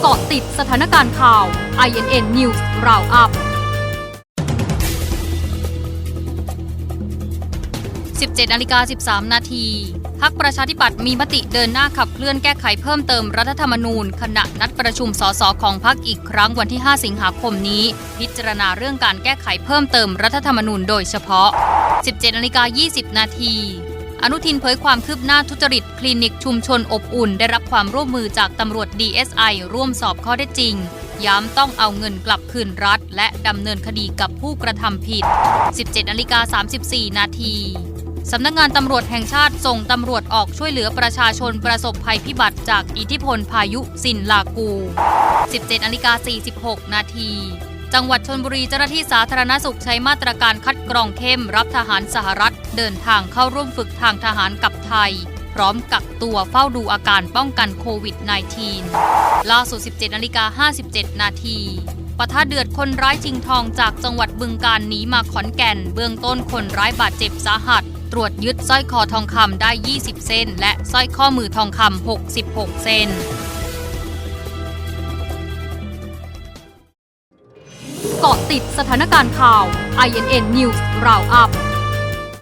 เกาะติดสถานการณ์ข่าว INN News Roundup 17นาฬิกา13 นาทีพักประชาธิปัตย์มีมติเดินหน้าขับเคลื่อนแก้ไขเพิ่มเติมรัฐธรรมนูญ ขณะนัดประชุมสสของพักอีกครั้งวันที่ 5 สิงหาคมนี้ พิจารณาเรื่องการแก้ไขเพิ่มเติมรัฐธรรมนูญโดยเฉพาะ 17นาฬิกา20 นาที อนุทินเผยความคืบหน้าทุจริตคลินิกชุมชนอบอุ่น ได้รับความร่วมมือจากตำรวจ DSI ร่วมสอบข้อได้จริง ย้ำต้องเอาเงินกลับคืนรัฐ และดำเนินคดีกับผู้กระทำผิด 17นาฬิกา34 นาทีสำนักงานตำรวจแห่งชาติส่งตำรวจออกช่วยเหลือประชาชนประสบภัยพิบัติจากอิทธิพลพายุสินลากู 17นาฬิกา46 นาที จังหวัดชนบุรีเจ้าหน้าที่สาธารณสุขใช้มาตรการคัดกรองเข้ม รับทหารสหรัฐ เดินทางเข้าร่วมฝึกทางทหารกับไทย พร้อมกักตัวเฝ้าดูอาการป้องกันโควิด -19 ล่าสุด 17นาฬิกา57 นาทีปะทะเดือดคนร้ายชิงทองจากจังหวัดบึงการหนีมาขอนแก่น เบื้องต้นคนร้ายบาดเจ็บสาหัส ตรวจยึดสร้อยคอทองคำได้ 20 เส้น และสร้อยข้อมือทองคำ66 เส้นะติดสถานการณ์ข่าว INN News Roundup